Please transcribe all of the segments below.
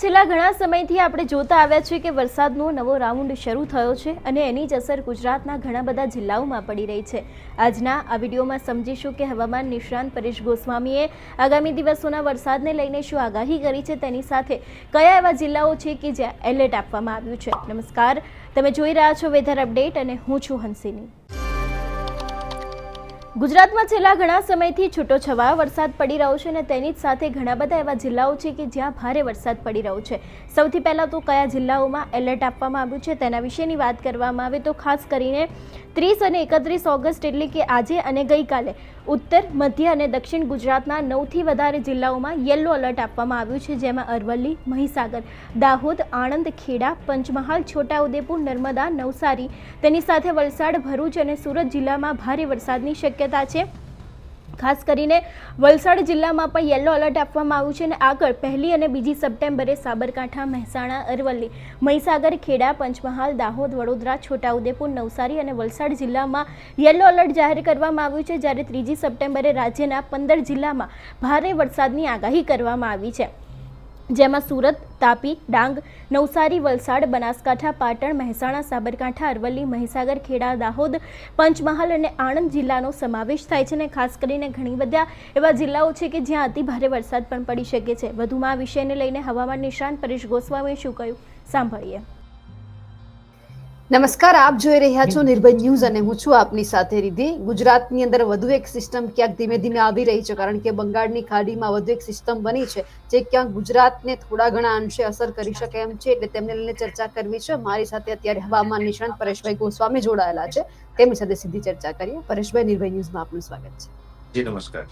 છેલ્લા ઘણા સમયથી આપણે જોતા આવ્યા છીએ કે વરસાદનો નવો રાઉન્ડ શરૂ થયો છે અને એની જ અસર ગુજરાતના ઘણા બધા જિલ્લાઓમાં પડી રહી છે. આજના આ વિડીયોમાં સમજીશું કે હવામાન નિષ્ણાંત પરેશ ગોસ્વામીએ આગામી દિવસોના વરસાદને લઈને શું આગાહી કરી છે, તેની સાથે કયા એવા જિલ્લાઓ છે કે જ્યાં એલર્ટ આપવામાં આવ્યું છે. નમસ્કાર, તમે જોઈ રહ્યા છો વેધર અપડેટ અને હું છું હંસિની. ગુજરાતમાં છેલ્લા ઘણા સમયથી છૂટો છવાયો વરસાદ પડી રહ્યો છે અને તેની જ સાથે ઘણા બધા એવા જિલ્લાઓ છે કે જ્યાં ભારે વરસાદ પડી રહ્યો છે. સૌથી પહેલાં તો કયા જિલ્લાઓમાં એલર્ટ આપવામાં આવ્યું છે તેના વિશેની વાત કરવામાં આવે તો ખાસ કરીને ત્રીસ અને એકત્રીસ ઓગસ્ટ એટલે કે આજે અને ગઈકાલે ઉત્તર, મધ્ય અને દક્ષિણ ગુજરાતના નવથી વધારે જિલ્લાઓમાં યલો એલર્ટ આપવામાં આવ્યું છે, જેમાં અરવલ્લી, મહીસાગર, દાહોદ, આણંદ, ખેડા, પંચમહાલ, છોટાઉદેપુર, નર્મદા, નવસારી. તેની સાથે વલસાડ, ભરૂચ અને સુરત જિલ્લામાં ભારે વરસાદની શક્યતા છે. ખાસ કરીને વલસાડ જિલ્લામાં પણ યલો એલર્ટ આપવામાં આવ્યું છે અને આગળ પહેલી અને બીજી સપ્ટેમ્બરે સાબરકાંઠા, મહેસાણા, અરવલ્લી, મહીસાગર, ખેડા, પંચમહાલ, દાહોદ, વડોદરા, છોટાઉદેપુર, નવસારી અને વલસાડ જિલ્લામાં યલો એલર્ટ જાહેર કરવામાં આવ્યું છે. જ્યારે ત્રીજી સપ્ટેમ્બરે રાજ્યના પંદર જિલ્લામાં ભારે વરસાદની આગાહી કરવામાં આવી છે. જેમાં સુરત, તાપી, ડાંગ, નવસારી, વલસાડ, બનાસકાંઠા, પાટણ, મહેસાણા, સાબરકાંઠા, અરવલ્લી, મહીસાગર, ખેડા, દાહોદ, પંચમહાલ અને આણંદ જિલ્લાનો સમાવેશ થાય છે અને ખાસ કરીને ઘણી બધા એવા જિલ્લાઓ છે કે જ્યાં અતિ ભારે વરસાદ પણ પડી શકે છે. વધુમાં આ વિષયને લઈને હવામાન નિષ્ણાંત પરેશ ગોસ્વામીએ શું કહ્યું? સાંભળીએ. નમસ્કાર, આપ જોઈ રહ્યા છો નિર્ભય ન્યૂઝ અને હું છું આપની સાથે રીધિ. ગુજરાતની અંદર વધુ એક સિસ્ટમ ક્યાંક ધીમે ધીમે આવી રહી છે, કારણ કે બંગાળની ખાડીમાં વધુ એક સિસ્ટમ બની છે, જે ક્યાંક ગુજરાતને થોડા ઘણા અંશે અસર કરી શકે એમ છે, એટલે તેમને લઈને ચર્ચા કરવી છે. મારી સાથે અત્યારે હવામાન નિષ્ણાંત પરેશભાઈ ગોસ્વામી જોડાયેલા છે. તેમની સાથે સીધી ચર્ચા કરીએ. પરેશભાઈ, નિર્ભય ન્યૂઝમાં આપનું સ્વાગત છે. જી, નમસ્કાર.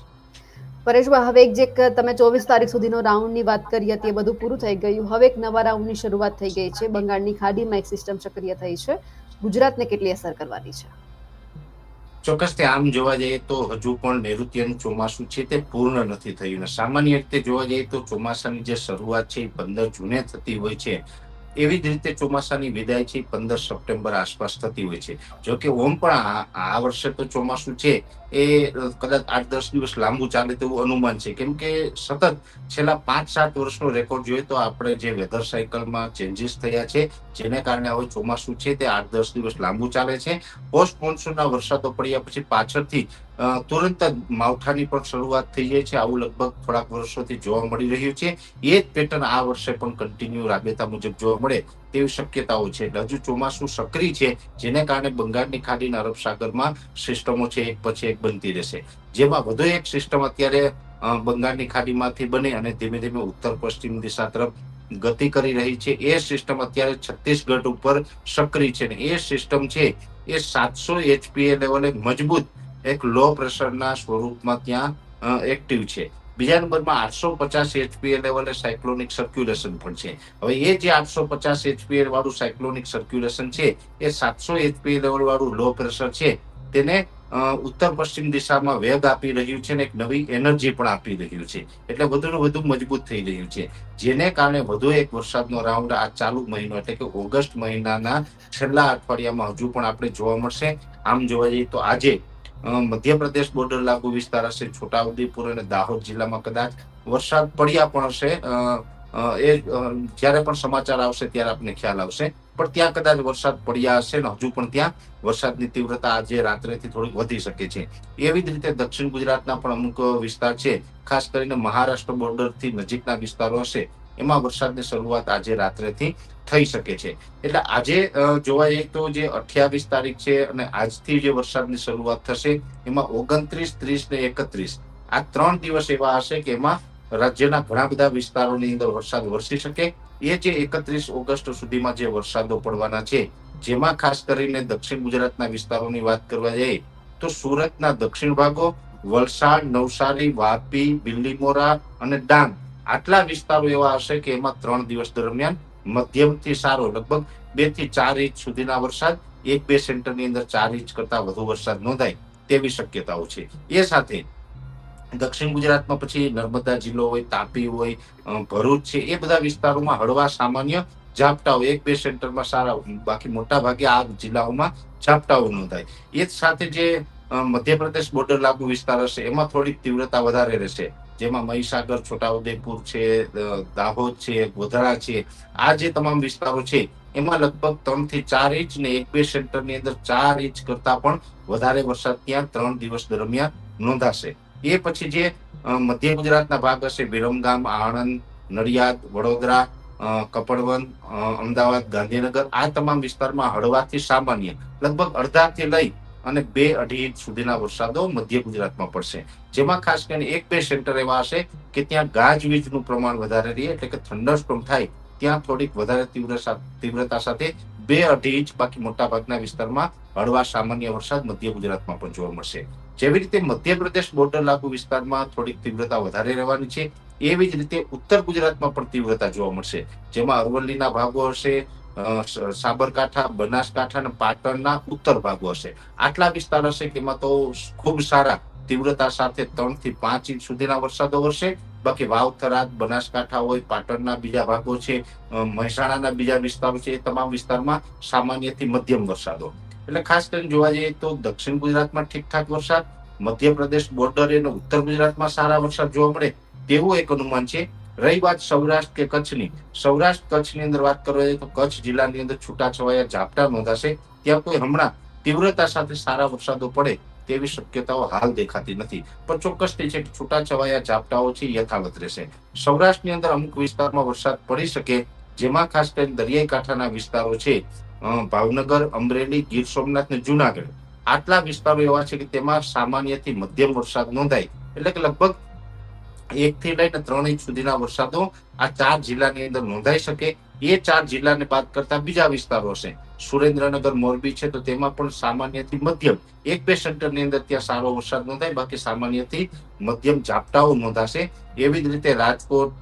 પરેશભાઈ હવે જે તમે ચોવીસ તારીખ સુધીનો રાઉન્ડની વાત કરી હતી, એ બધું પૂરું થઈ ગયું. હવે એક નવા રાઉન્ડની શરૂઆત થઈ ગઈ છે. બંગાળની ખાડીમાં એક સિસ્ટમ સક્રિય થઈ છે. ગુજરાતને કેટલી અસર કરવાની છે? ચોક્કસથી આમ જોવા જઈએ તો હજુ પણ નૈઋત્યનું ચોમાસું છે તે પૂર્ણ નથી થયું. સામાન્ય રીતે જોવા જઈએ તો ચોમાસાની જે શરૂઆત છે એ પંદર જૂને થતી હોય છે. એવી જ રીતે ચોમાસાની વિદાય છે, પંદર સપ્ટેમ્બર આસપાસ થતી હોય છે. જો કે ઓમ પણ આ વર્ષે તો ચોમાસું છે, એ કદાચ આઠ દસ દિવસ લાંબુ ચાલે તેવું અનુમાન છે. કેમ કે સતત છેલ્લા પાંચ સાત વર્ષનો રેકોર્ડ જોઈએ તો આપણે જે વેધર સાયકલમાં ચેન્જીસ થયા છે, જેને કારણે હવે ચોમાસું છે તે આઠ દસ દિવસ લાંબુ ચાલે છે. પોસ્ટ મોન્સૂનના વરસાદો પડ્યા પછી પાછળથી તુરંત જ માવઠાની પણ શરૂઆત થઈ જાય છે. આવું લગભગ થોડાક વર્ષોથી જોવા મળી રહ્યું છે. એ જ પેટર્ન આ વર્ષે પણ કન્ટિન્યુ રાબેતા મુજબ જોવા મળે તેવી શક્યતાઓ છે. હજુ ચોમાસું સક્રિય છે, જેને કારણે બંગાળની ખાડીના અરબ સાગરમાં સિસ્ટમો છે, એક પછી એક બનતી રહેશે. જેમાં વધુ એક સિસ્ટમ અત્યારે બંગાળની ખાડીમાંથી બને અને ધીમે ધીમે ઉત્તર પશ્ચિમ દિશા તરફ ગતિ કરી રહી છે. એ સિસ્ટમ અત્યારે છત્તીસગઢ ઉપર સક્રિય છે ને એ સિસ્ટમ છે એ સાતસો એચપીએ લેવલે મજબૂત એક લો પ્રેશરના સ્વરૂપમાં ત્યાં એક્ટિવ છે. બીજા નંબરમાં આઠસો પચાસ એચપીએ લેવલે સાયક્લોનિક સર્ક્યુલેશન પણ છે. હવે એ જે આઠસો પચાસ એચપીએ વાળું સાયક્લોનિક સર્ક્યુલેશન છે, એ સાતસો એચપીએ લેવલ વાળું લો પ્રેશર છે. તેને ઉત્તર પશ્ચિમ દિશામાં વેગ આપી રહ્યું છે ને એક નવી એનર્જી પણ આપી રહ્યું છે. એટલે વધુ ને વધુ મજબૂત થઈ રહ્યું છે. જેને કારણે વધુ એક વરસાદનો રાઉન્ડ આ ચાલુ મહિનો, એટલે કે ઓગસ્ટ મહિનાના છેલ્લા અઠવાડિયામાં હજુ પણ આપણે જોવા મળશે. આમ જોવા જઈએ તો આજે મધ્યપ્રદેશ બોર્ડર લાગુ વિસ્તાર હશે, છોટાઉદેપુર અને દાહોદ જિલ્લામાં કદાચ વરસાદ પડ્યા પણ હશે. એ જ્યારે પણ સમાચાર આવશે ત્યારે આપને ખ્યાલ આવશે. પણ ત્યાં કદાચ વરસાદ પડ્યા હશે ને હજુ પણ ત્યાં વરસાદની તીવ્રતા આજે રાત્રેથી થોડીક વધી શકે છે. એવી જ રીતે દક્ષિણ ગુજરાતના પણ અમુક વિસ્તાર છે, ખાસ કરીને મહારાષ્ટ્ર બોર્ડરથી નજીકના વિસ્તારો હશે. એમાં વરસાદની શરૂઆત આજે રાત્રેથી થઈ શકે છે. એટલે આજે જોવા જઈએ તો જે અઠ્યાવીસ તારીખ છે અને આજથી જે વરસાદની શરૂઆત થશે, એમાં ઓગણત્રીસ, ત્રીસ ને એકત્રીસ. આ ત્રણ દિવસ એવા હશે કે એમાં રાજ્યના ઘણા બધા વિસ્તારોની અંદર વરસાદ વરસી શકે. એ જે એકત્રીસ ઓગસ્ટ સુધીમાં જે વરસાદો પડવાના છે, જેમાં ખાસ કરીને દક્ષિણ ગુજરાતના વિસ્તારોની વાત કરવા જઈએ, તો સુરતના દક્ષિણ ભાગો, વલસાડ, નવસારી, વાપી બિલ્લીમોરા અને ડાંગ, આટલા વિસ્તારો એવા હશે કે એમાં ત્રણ દિવસ દરમિયાન મધ્યમથી સારો, લગભગ બેથી ચાર ઇંચ સુધીના વરસાદ, એક બે સેન્ટરની અંદર ચાર ઇંચ કરતા વધુ વરસાદ નોંધાય તેવી શક્યતાઓ છે. એ સાથે દક્ષિણ ગુજરાતમાં પછી નર્મદા જિલ્લો હોય, તાપી હોય ભરૂચ છે, એ બધા વિસ્તારોમાં હળવા સામાન્ય ઝાપટાઓ, એક બે સેન્ટરમાં સારા, બાકી મોટા ભાગે આ જિલ્લાઓમાં ઝાપટાઓ નોંધાય. એ જ સાથે જે મધ્યપ્રદેશ બોર્ડર લાગુ વિસ્તાર હશે, એમાં થોડીક તીવ્રતા વધારે રહેશે. જેમાં મહીસાગર, છોટાઉદેપુર છે દાહોદ છે, ગોધરા છે, આ જે તમામ વિસ્તારો છે, એમાં લગભગ ત્રણથી ચાર ઇંચ ને એક બે સેન્ટરની અંદર ચાર ઇંચ કરતા પણ વધારે વરસાદ ત્યાં ત્રણ દિવસ દરમિયાન નોંધાશે. એ પછી જે મધ્ય ગુજરાતના ભાગ હશે, વિરમગામ, આણંદ, નડિયાદ, વડોદરા કપડવન અમદાવાદ, ગાંધીનગર, આ તમામ વિસ્તારમાં હળવાથી સામાન્ય, લગભગ અડધાથી લઈ અને બે અઢી ઇંચ સુધીના વરસાદો મધ્ય ગુજરાતમાં પડશે. જેમાં ખાસ કરીને એક બે સેન્ટર એવા હશે કે ત્યાં ગાજવીજનું પ્રમાણ વધારે રહે એટલે કે થંડરસ્ટોમ થાય ત્યાં થોડીક વધારે તીવ્ર તીવ્રતા સાથે બે અઢી ઇંચ બાકી મોટા ભાગના વિસ્તારમાં હળવા સામાન્ય વરસાદ મધ્ય ગુજરાતમાં પણ જોવા મળશે. જેવી રીતે મધ્યપ્રદેશ બોર્ડર લાગુ વિસ્તારમાં થોડીક તીવ્રતા વધારે રહેવાની છે, એવી જ રીતે ઉત્તર ગુજરાતમાં પણ તીવ્રતા જોવા મળશે. જેમાં અરવલ્લીના ભાગો હશે સાબરકાંઠા, બનાસકાંઠા અને પાટણના ઉત્તર ભાગો હશે. આટલા વિસ્તાર હશે કે એમાં તો ખૂબ સારા તીવ્રતા સાથે ત્રણથી પાંચ ઇંચ સુધીના વરસાદો વરસે. બાકી વાવ, થરાદ, બનાસકાંઠા હોય, પાટણના બીજા ભાગો છે મહેસાણાના બીજા વિસ્તારો છે, એ તમામ વિસ્તારમાં સામાન્યથી મધ્યમ વરસાદો. એટલે ખાસ કરીને જોવા જઈએ તો દક્ષિણ ગુજરાતમાં ઠીકઠાક વરસાદ, મધ્યપ્રદેશ બોર્ડર અને ઉત્તર ગુજરાતમાં સારા વરસાદ જોવા મળે તેવું એક અનુમાન છે. રહી વાત સૌરાષ્ટ્ર કે કચ્છની? સૌરાષ્ટ્ર કચ્છની અંદર વાત કરવા તો કચ્છ જિલ્લાની અંદર છૂટાછવાયા ઝાપટા નોંધાશે. ત્યાં કોઈ હમણાં તીવ્રતા સાથે સારા વરસાદો પડે તેવી શક્યતાઓ હાલ દેખાતી નથી. પણ ચોક્કસ તે છે કે છૂટાછવાયા ઝાપટાઓ છે, યથાવત રહેશે. સૌરાષ્ટ્રની અંદર અમુક વિસ્તારમાં વરસાદ પડી શકે, જેમાં ખાસ કરીને દરિયાઈ કાંઠાના વિસ્તારો છે. ભાવનગર, અમરેલી, ગીર સોમનાથ ને જુનાગઢ. આટલા વિસ્તારો એવા છે કે તેમાં સામાન્યથી મધ્યમ વરસાદ નોંધાય. એટલે કે લગભગ એક થી લઈને ત્રણ ઇંચ સુધીના વરસાદો આ ચાર જિલ્લાની અંદર નોંધાઈ શકે. એ ચાર જિલ્લાને બાદ કરતા બીજા વિસ્તારો હશે. સુરેન્દ્રનગર, મોરબી છે તો તેમાં પણ સામાન્યથી મધ્યમ એક બે સેન્ટરની અંદર ત્યાં સારો વરસાદ નોંધાય, બાકી સામાન્યથી મધ્યમ ઝાપટાઓ નોંધાશે. એવી જ રીતે રાજકોટ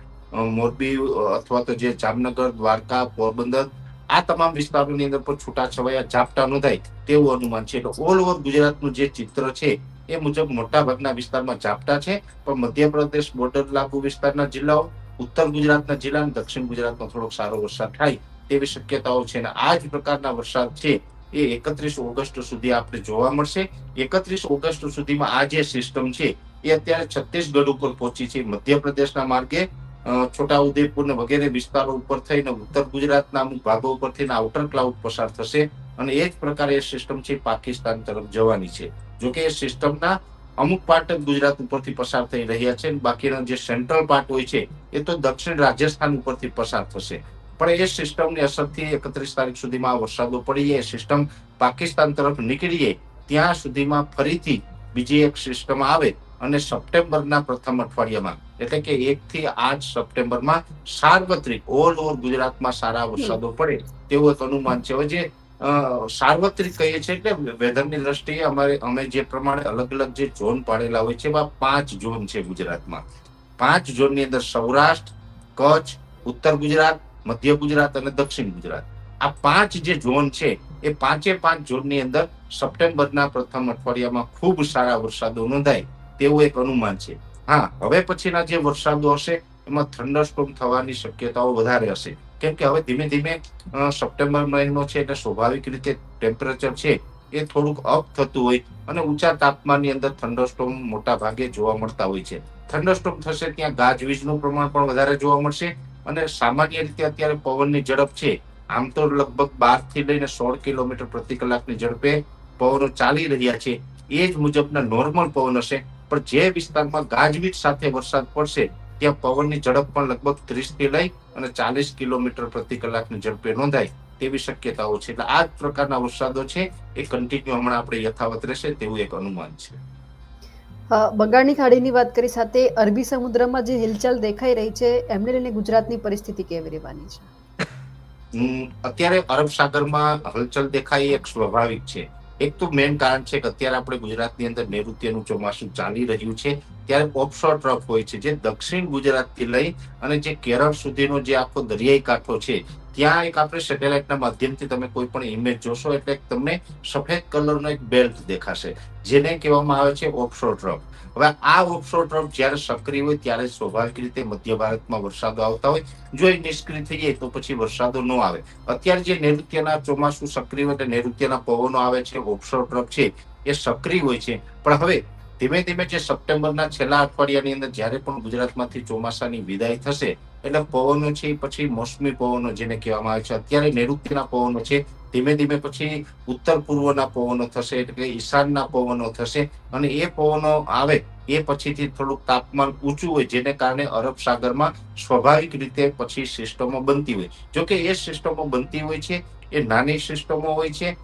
મોરબી અથવા તો જે જામનગર, દ્વારકા, પોરબંદર આ તમામ વિસ્તારોની અંદર પણ છૂટાછવાયા ઝાપટા નોંધાય તેવું અનુમાન છે. એટલે ઓલ ઓવર ગુજરાતનું જે ચિત્ર છે એ મુજબ મોટા ભાગના વિસ્તારમાં ઝાપટા છે, પણ મધ્યપ્રદેશ બોર્ડર લાગુ વિસ્તારના જિલ્લાઓ, ઉત્તર ગુજરાતના જિલ્લા અને દક્ષિણ ગુજરાતમાં થોડોક સારો વરસાદ થાય તેવી શક્યતાઓ છે અને આ જ પ્રકારના વરસાદ છે એ એકત્રીસ ઓગસ્ટ સુધી આપણે જોવા મળશે. એકત્રીસ ઓગસ્ટ સુધીમાં આ જે સિસ્ટમ છે એ અત્યારે છત્તીસગઢ ઉપર પહોંચી છે. મધ્યપ્રદેશના માર્ગે છોટા છોટાઉદેપુર ને વગેરે વિસ્તારો ઉપર થઈને ઉત્તર ગુજરાતના અમુક ભાગો ઉપર થઈને આઉટર ક્લાઉડ પસાર થશે અને એ જ પ્રકારે એ સિસ્ટમ છે પાકિસ્તાન તરફ જવાની છે. જોકે એ સિસ્ટમના અમુક પાર્ટ જ ગુજરાત ઉપરથી પસાર થઈ રહ્યા છે બાકીનો જે સેન્ટ્રલ પાર્ટ હોય છે, એ તો દક્ષિણ રાજસ્થાન ઉપરથી પસાર થશે. પણ એ સિસ્ટમની અસરથી એકત્રીસ તારીખ સુધીમાં વરસાદો પડી, એ સિસ્ટમ પાકિસ્તાન તરફ નીકળીએ ત્યાં સુધીમાં ફરીથી બીજી એક સિસ્ટમ આવે અને સપ્ટેમ્બરના પ્રથમ અઠવાડિયામાં, એટલે કે એક થી આઠ સપ્ટેમ્બરમાં સાર્વત્રિક, ઓલ ઓવર ગુજરાતમાં સારા વરસાદો પડે, તેવું એક અનુમાન છે. હવે જે સાર્વત્રિક કહીએ છીએ એટલે વેધરની દ્રષ્ટિએ અમારે, અમે જે પ્રમાણે અલગ અલગ જે ઝોન પાડેલા હોય છે એમાં પાંચ ઝોન છે ગુજરાતમાં. પાંચ ઝોનની અંદર સૌરાષ્ટ્ર, કચ્છ, ઉત્તર ગુજરાત, મધ્ય ગુજરાત અને દક્ષિણ ગુજરાત. આ પાંચ જે ઝોન છે, એ પાંચે પાંચ ઝોનની અંદર સપ્ટેમ્બરના પ્રથમ અઠવાડિયામાં ખૂબ સારા વરસાદો નોંધાય તેવું એક અનુમાન છે. હા, હવે પછીના જે વરસાદો હશે, એમાં થંડરસ્ટોમ થવાની શક્યતાઓ વધારે હશે. કેમ કે હવે ધીમે ધીમે સપ્ટેમ્બર મહિનો છે એટલે સ્વાભાવિક રીતે ટેમ્પરેચર છે એ થોડુંક અપ થતું હોય અને ઊંચા તાપમાનની અંદર થંડરસ્ટોમ મોટા ભાગે જોવા મળતા હોય છે. થંડરસ્ટોમ થશે ત્યાં ગાજવીજનું પ્રમાણ પણ વધારે જોવા મળશે અને સામાન્ય રીતે અત્યારે પવનની ઝડપ છે. આમ તો લગભગ બારથી લઈને સોળ કિલોમીટર પ્રતિ કલાકની ઝડપે પવનો ચાલી રહ્યા છે. એ જ મુજબના નોર્મલ પવન હશે. પણ જે વિસ્તારમાં ગાજવીજ સાથે વરસાદ પડશે, ત્યાં પવનની ઝડપ પણ લગભગ ત્રીસથી લઈ અને ચાલીસ કિલોમીટર પ્રતિ કલાકની ઝડપે નોંધાય તેવી શક્યતાઓ છે. એટલે આ જ પ્રકારના વરસાદો છે એ કન્ટિન્યુ હમણાં આપણે યથાવત રહેશે તેવું એક અનુમાન છે. બંગાળની ખાડીની વાત કરી સાથે અરબી સમુદ્રમાં જે હિલચાલ દેખાઈ રહી છે એમને લઈને ગુજરાતની પરિસ્થિતિ કેવી રહેવાની છે? અત્યારે અરબ સાગરમાં હલચલ દેખાય એક સ્વાભાવિક છે. એક તો મેઇન કારણ છે કે અત્યારે આપણે ગુજરાતની અંદર નૈઋત્યનું ચોમાસું ચાલી રહ્યું છે. ત્યારે ઓફશોર ટ્રફ હોય છે. જે દક્ષિણ ગુજરાતથી લઈ અને જે કેરળ સુધીનો જે આખો દરિયાઈ કાંઠો છે ત્યાં એક આપણે સેટેલાઇટના માધ્યમથી તમે કોઈ પણ ઇમેજ જોશો એટલે તમને સફેદ કલરનો એક બેલ્ટ દેખાશે, જેને કહેવામાં આવે છે ઓફશોર ટ્રફ હવે આ ઓફશોર ટ્રફ જ્યારે સક્રિય હોય ત્યારે સ્વાભાવિક રીતે મધ્ય ભારતમાં વરસાદો આવતા હોય. જો એ નિષ્ક્રિય થઈ જાય તો પછી વરસાદો ન આવે. અત્યારે જે નૈઋત્યના ચોમાસું સક્રિય હોય એટલે નૈઋત્યના પવનો આવે છે ઓફશોર ટ્રફ છે, એ સક્રિય હોય છે. પણ હવે ધીમે ધીમે જે સપ્ટેમ્બરના છેલ્લા અઠવાડિયાની અંદર જ્યારે પણ ગુજરાતમાંથી ચોમાસાની વિદાય થશે એટલે પવનો છે પછી મોસમી પવનો જેને કહેવામાં આવે છે. અત્યારે નૈઋત્યના પવનો છે, ધીમે ધીમે પછી ઉત્તર પૂર્વના પવનો થશે, એટલે ઈશાનના પવનો થશે. અને એ પવનો આવે, એ પછીથી થોડુંક તાપમાન ઊંચું હોય, જેને કારણે અરબ સાગરમાં સ્વાભાવિક રીતે પછી સિસ્ટમો બનતી હોય. જોકે એ સિસ્ટમો બનતી હોય છે, એ નાની સિસ્ટમો હોય છે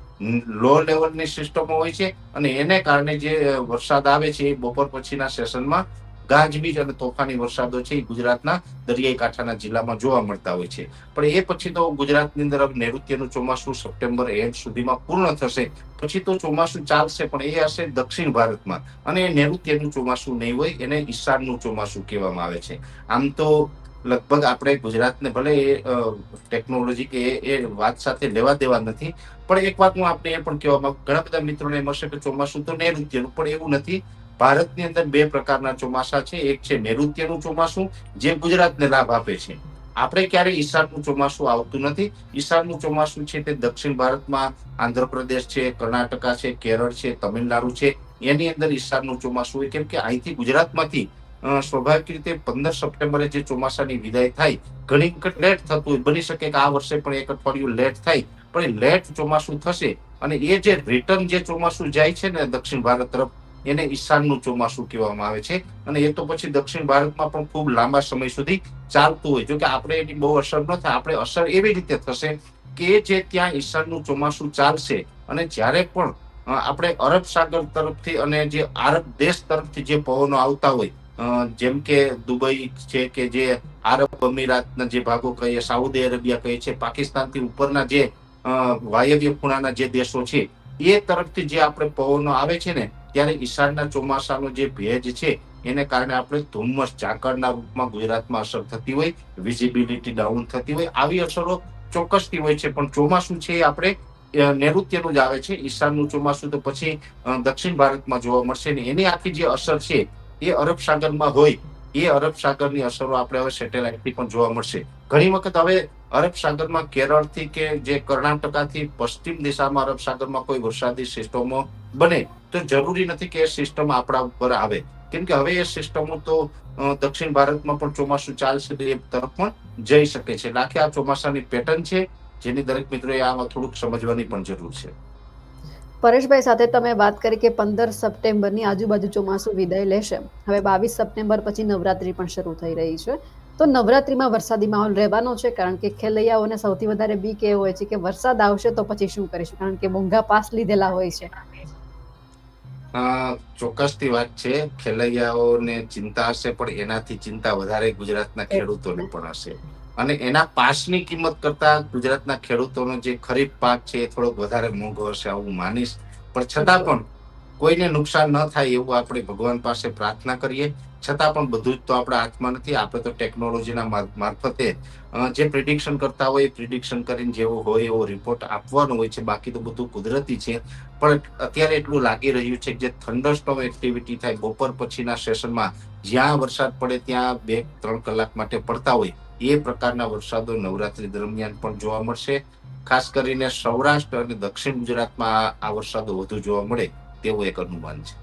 લો લેવલની સિસ્ટમો હોય છે, અને એને કારણે જે વરસાદ આવે છે, એ બપોર પછીના સેશનમાં ગાજવીજ અને તોફાની વરસાદો છે એ ગુજરાતના દરિયાઈ કાંઠાના જિલ્લામાં જોવા મળતા હોય છે. પણ એ પછી તો ગુજરાતની અંદર નૈઋત્યનું ચોમાસું સપ્ટેમ્બર એન્ડ સુધીમાં પૂર્ણ થશે. પછી તો ચોમાસું ચાલશે, પણ એ હશે દક્ષિણ ભારતમાં. અને નૈઋત્યનું ચોમાસું નહીં હોય, એને ઈશાનનું ચોમાસું કહેવામાં આવે છે. આમ તો લગભગ આપણે ગુજરાતને ભલે એ ટેકનોલોજી કે એ- વાત સાથે લેવા દેવા નથી, પણ એક વાત હું આપણે એ પણ કહેવા માંગુ, ઘણા બધા મિત્રોને એમ હશે કે ચોમાસું તો નૈઋત્યનું, પણ એવું નથી. ભારતની અંદર બે પ્રકારના ચોમાસા છે, એક છે નૈઋત્યનું ચોમાસું, જે ગુજરાતને લાભ આપે છે. આપણે ક્યારેય ઈશાનનું ચોમાસું આવતું નથી. ઈશાનનું ચોમાસું છે તે દક્ષિણ ભારતમાં, આંધ્રપ્રદેશ છે, કર્ણાટકા છે, કેરળ છે, તમિલનાડુ છે. એની અંદર ઈશાનનું ચોમાસું હોય, કેમ કે અહીંથી ગુજરાતમાંથી સ્વાભાવિક રીતે પંદર સપ્ટેમ્બરે જે ચોમાસાની વિદાય થાય, ઘણી લેટ થતું હોય. બની શકે કે આ વર્ષે પણ એક અઠવાડિયું લેટ થાય, પણ લેટ ચોમાસું થશે અને એ જે રિટર્ન જે ચોમાસું જાય છે ને દક્ષિણ ભારત તરફ, એને ઈશાનનું ચોમાસું કહેવામાં આવે છે. અને એ તો પછી દક્ષિણ ભારતમાં પણ ખૂબ લાંબા સમય સુધી ચાલતું હોય. જો કે આપણે એની બહુ અસર ન થાય, આપણે અસર એવી રીતે થશે કે જે ત્યાં ઈશાનનું ચોમાસું ચાલશે અને જ્યારે પણ આપણે અરબ સાગર તરફથી અને જે આરબ દેશ તરફથી જે પવનો આવતા હોય જેમ કે દુબઈ છે કે જે આરબ અમીરાતના જે ભાગો કહીએ, સાઉદી અરેબિયા કહીએ છે પાકિસ્તાનથી ઉપરના જે વાયવ્ય ખૂણાના જે દેશો છે, એ તરફથી જે આપણે પવનો આવે છે ને, ત્યારે ઈશાનના ચોમાસાનો જે ભેજ છે, એને કારણે આપણે ધુમ્મસ ઝાકળના રૂપમાં ગુજરાતમાં અસર થતી હોય વિઝિબિલિટી ડાઉન થતી હોય, આવી અસરો ચોક્કસથી હોય છે. પણ ચોમાસું છે એ આપણે નૈઋત્યનું જ આવે છે. ઈશાનનું ચોમાસું તો પછી દક્ષિણ ભારતમાં જોવા મળશે ને, એની આખી જે અસર છે એ અરબ સાગરમાં હોય, એ અરબ સાગરની અસરો આપણે હવે સેટેલાઇટથી પણ જોવા મળશે. ઘણી વખત હવે અરબ સાગરમાં કેરળથી કે જે કર્ણાટકાથી પશ્ચિમ દિશામાં અરબ સાગરમાં કોઈ વરસાદી સિસ્ટમો બને, તો જરૂરી નથી કે એ સિસ્ટમ આપણા ઉપર આવે. કેમ કે હવે એ સિસ્ટમો તો દક્ષિણ ભારતમાં પણ ચોમાસું ચાલશે એ તરફ પણ જઈ શકે છે. એટલે આ ચોમાસાની પેટર્ન છે, જેની દરેક મિત્રોએ આમાં થોડુંક સમજવાની પણ જરૂર છે. પરેશભાઈ સાથે તમે વાત કરી કે પંદર સપ્ટેમ્બરની આજુબાજુ ચોમાસું વિદાય લેશે. હવે બાવીસ સપ્ટેમ્બર પછી નવરાત્રી પણ શરૂ થઈ રહી છે. તો નવરાત્રીમાં વરસાદી માહોલ રહેવાનો છે, કારણ કે ખેલૈયાઓને સૌથી વધારે બીક એ હોય છે કે વરસાદ આવશે તો પછી શું કરીશું? કારણ કે મોંઘા પાસ લીધેલા હોય છે. ચોક્કસ ચોક્કસથી વાત છે. ખેલૈયાઓને ચિંતા હશે, પણ એનાથી ચિંતા વધારે ગુજરાતના ખેડૂતોને પણ હશે. અને એના પાસની કિંમત કરતા ગુજરાતના ખેડૂતોનો જે ખરીફ પાક છે એ થોડોક વધારે મોંઘો હશે આવું માનીશ. પણ છતાં પણ કોઈને નુકસાન ન થાય એવું આપણે ભગવાન પાસે પ્રાર્થના કરીએ. છતાં પણ બધું જ તો આપણા હાથમાં નથી. આપણે તો ટેકનોલોજીના મારફતે જે પ્રિડિક્શન કરતા હોય એ પ્રિડિક્શન કરીને જેવો હોય એવો રિપોર્ટ આપવાનો હોય છે. બાકી તો બધું કુદરતી છે. પણ અત્યારે એટલું લાગી રહ્યું છે કે જે થંડરસ્ટોમ એક્ટિવિટી થાય બપોર પછીના સેશનમાં જ્યાં વરસાદ પડે ત્યાં બે ત્રણ કલાક માટે પડતા હોય એ પ્રકારના વરસાદો નવરાત્રી દરમિયાન પણ જોવા મળશે. ખાસ કરીને સૌરાષ્ટ્ર અને દક્ષિણ ગુજરાતમાં આ- વરસાદો વધુ જોવા મળે તેવું એક અનુમાન છે.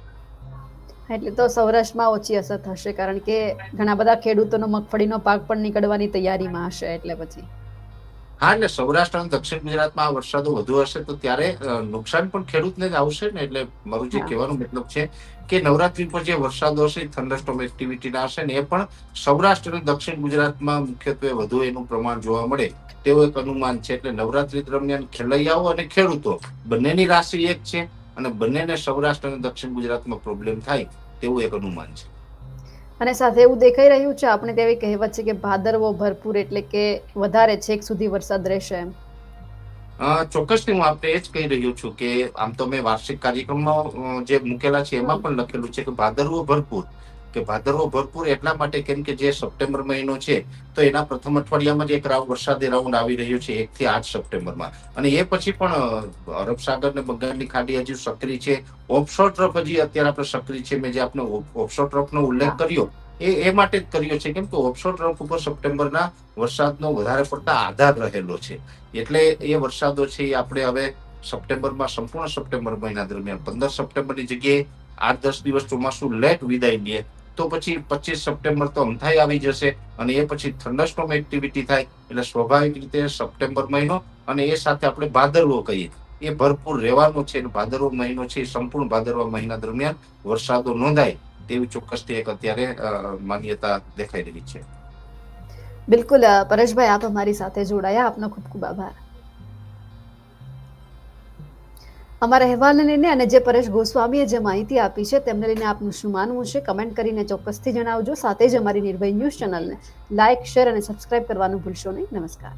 એટલે તો સૌરાષ્ટ્રમાં ઓછી અસર થશે કારણ કે ઘણા બધા ખેડૂતોનો મગફળીનો પાક પણ નીકળવાની તૈયારીમાં હશે એટલે પછી. હા એટલે સૌરાષ્ટ્ર અને દક્ષિણ ગુજરાતમાં આ વરસાદો વધુ હશે તો ત્યારે નુકસાન પણ ખેડૂતને જ આવશે ને? એટલે મારું જે કહેવાનું મતલબ છે કે નવરાત્રી પર જે વરસાદો હશે થંડરસ્ટોમ એક્ટિવિટીના હશે ને એ પણ સૌરાષ્ટ્ર અને દક્ષિણ ગુજરાતમાં મુખ્યત્વે વધુ એનું પ્રમાણ જોવા મળે તેવું એક અનુમાન છે. એટલે નવરાત્રી દરમિયાન ખેલૈયાઓ અને ખેડૂતો બંનેની રાશિ એક છે અને બંનેને સૌરાષ્ટ્ર અને દક્ષિણ ગુજરાતમાં પ્રોબ્લેમ થાય તેવું એક અનુમાન છે. અને સાથે એવું દેખાઈ રહ્યું છે, આપણે તેવી કહેવત છે કે ભાદરવો ભરપૂર એટલે કે વધારે છેક સુધી વરસાદ રહેશે એમ. ચોક્કસથી હું આપને એ જ કહી રહ્યો છું કે આમ તો મેં વાર્ષિક કાર્યક્રમમાં જે મૂકેલા છે, એમાં પણ લખેલું છે કે ભાદરવો ભરપૂર. કે ભાદરવો ભરપૂર એટલા માટે કેમ કે જે સપ્ટેમ્બર મહિનો છે, તો એના પ્રથમ અઠવાડિયામાં જ એક રાઉન્ડ વરસાદી રાઉન્ડ આવી રહ્યો છે, એક થી આઠ સપ્ટેમ્બરમાં. અને એ પછી પણ અરબ સાગર ને બંગાળની ખાડી હજી સક્રિય છે. ઓફશોર ટ્રફ હજી અત્યારે આપણે સક્રિય છે મેં જે આપણે ઓફશોર ટ્રફનો ઉલ્લેખ કર્યો, એ એ માટે જ કર્યો છે કેમ કે ઓફશોર ટ્રફ ઉપર સપ્ટેમ્બરના વરસાદનો વધારે પડતા આધાર રહેલો છે. એટલે એ વરસાદો છે એ આપણે હવે સપ્ટેમ્બરમાં, સંપૂર્ણ સપ્ટેમ્બર મહિના દરમિયાન, પંદર સપ્ટેમ્બરની જગ્યાએ આઠ દસ દિવસ ચોમાસું લેટ વિદાય લે તો પછી પચીસ સપ્ટેમ્બર તો અંધાઈ આવી જશે અને એ પછી થંડરસ્ટોમ એક્ટિવિટી થાય એટલે સ્વાભાવિક રીતે સપ્ટેમ્બર મહિનો અને એ સાથે આપણે ભાદરવો કહીએ. એ ભરપૂર રહેવાનો છે ભાદરવો મહિનો છે સંપૂર્ણ ભાદરવા મહિના દરમિયાન વરસાદો નોંધાય તેવી ચોક્કસથી એક અત્યારે માન્યતા દેખાઈ રહી છે. બિલકુલ પરેશભાઈ, આપ અમારી સાથે જોડાયા. આપનો ખૂબ ખૂબ આભાર. અમારા અહેવાલને લઈને અને જે પરેશ ગોસ્વામીએ જે માહિતી આપી છે, તેમને લઈને આપનું શું માનવું છે, કમેન્ટ કરીને ચોક્કસથી જણાવજો. સાથે જ અમારી નિર્ભય ન્યૂઝ ચેનલને લાઇક શેર અને સબસ્ક્રાઇબ કરવાનું ભૂલશો નહીં. નમસ્કાર.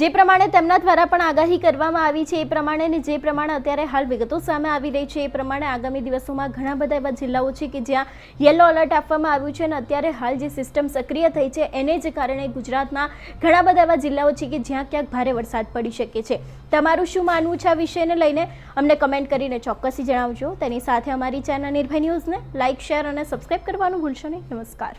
જે પ્રમાણે તેમના દ્વારા પણ આગાહી કરવામાં આવી છે, એ પ્રમાણે અને જે પ્રમાણે અત્યારે હાલ વિગતો સામે આવી રહી છે, એ પ્રમાણે આગામી દિવસોમાં ઘણા બધા એવા જિલ્લાઓ છે કે જ્યાં યલો એલર્ટ આપવામાં આવ્યું છે અને અત્યારે હાલ જે સિસ્ટમ સક્રિય થઈ છે, એને જ કારણે ગુજરાતના ઘણા બધા એવા જિલ્લાઓ છે કે જ્યાં ક્યાંક ભારે વરસાદ પડી શકે છે. તમારું શું માનવું છે આ વિષયને લઈને? અમને કમેન્ટ કરીને ચોક્કસથી જણાવજો. તેની સાથે અમારી ચેનલ નિર્ભય ન્યૂઝને લાઇક શેર અને સબસ્ક્રાઇબ કરવાનું ભૂલશો નહીં. નમસ્કાર.